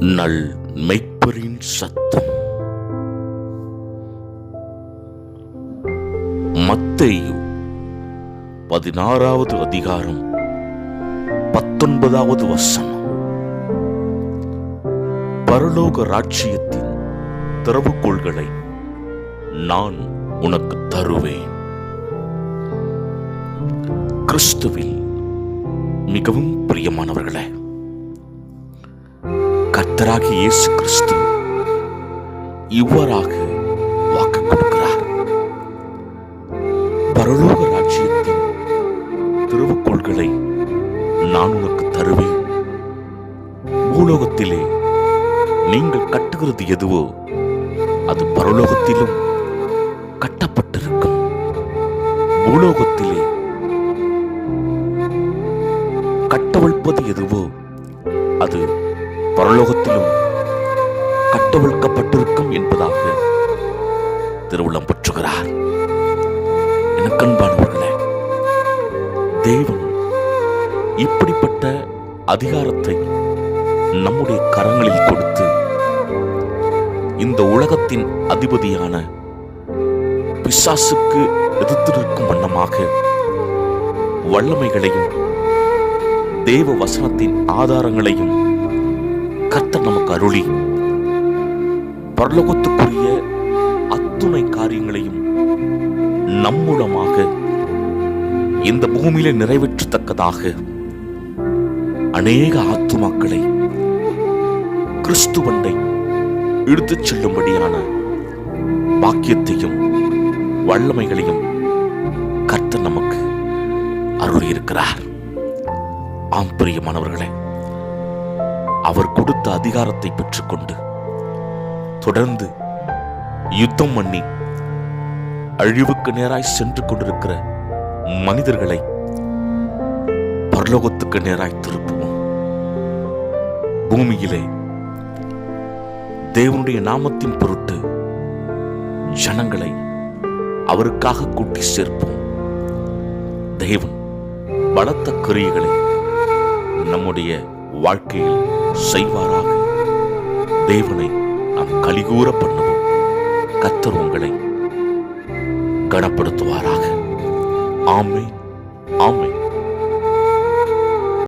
நல் மெய்ப்பரின் சத்தம். மத்தையு பதினாறாவது அதிகாரம் பத்தொன்பதாவது வசனம். பரலோக ராட்சியத்தின் திறவுகோள்களை நான் உனக்கு தருவேன். கிறிஸ்துவில் மிகவும் பிரியமானவர்களே கர்த்தராகிய இயேசு கிறிஸ்து இவ்வாறாக வாக்கு கொடுக்கிறார். பரலோக ராஜ்யத்தின் திருவுக்கோள்களை நான் உனக்கு தருவேன். பூலோகத்திலே நீங்கள் கட்டுகிறது எதுவோ அது பரலோகத்திலும் கட்டப்பட்டிருக்கும். பூலோகத்திலே கட்டவிழ்ப்பது எதுவோ அது பரலோகத்திலும் கட்டவிழ்க்கப்பட்டிருக்கும் என்பதாக திருவுள்ளம் பற்றுகிறார். எனக்கன்பானவர்களே தேவன் இப்படிப்பட்ட அதிகாரத்தை நம்முடைய கரங்களில் கொடுத்து இந்த உலகத்தின் அதிபதியான பிசாசுக்கு எதிர்த்து நிற்கும் வண்ணமாக வல்லமைகளையும் தேவ வசனத்தின் ஆதாரங்களையும் கர்த்தர் நமக்கு அருளி. பரலோகத்துக்குரிய அத்துணை காரியங்களையும் நம்மூலமாக இந்த பூமியில நிறைவேற்றத்தக்கதாக அநேக ஆத்துமாக்களை கிறிஸ்துவண்டை இழுத்துச் செல்லும்படியான பாக்கியத்தையும் வல்லமைகளையும் கர்த்தர் நமக்கு அருளியிருக்கிறார். ஆம் பிரியமானவர்களே. அவர் கொடுத்த அதிகாரத்தை பெற்றுக்கொண்டு தொடர்ந்து யுத்தம் பண்ணி அழிவுக்கு நேராய் சென்று கொண்டிருக்கிற மனிதர்களை பரலோகத்துக்கு நேராய் திருப்புவோம். பூமியிலே தேவனுடைய நாமத்தின் பொருட்டு ஜனங்களை அவருக்காக கூட்டி சேர்ப்போம். தேவன் பலத்த கிரியைகளை நம்முடைய வாழ்க்கையில் செய்வாராக. தேவனை நாம் கலிகூற பண்ணுவோம். கத்தர் உங்களை கனப்படுத்துவாராக. ஆமை ஆமை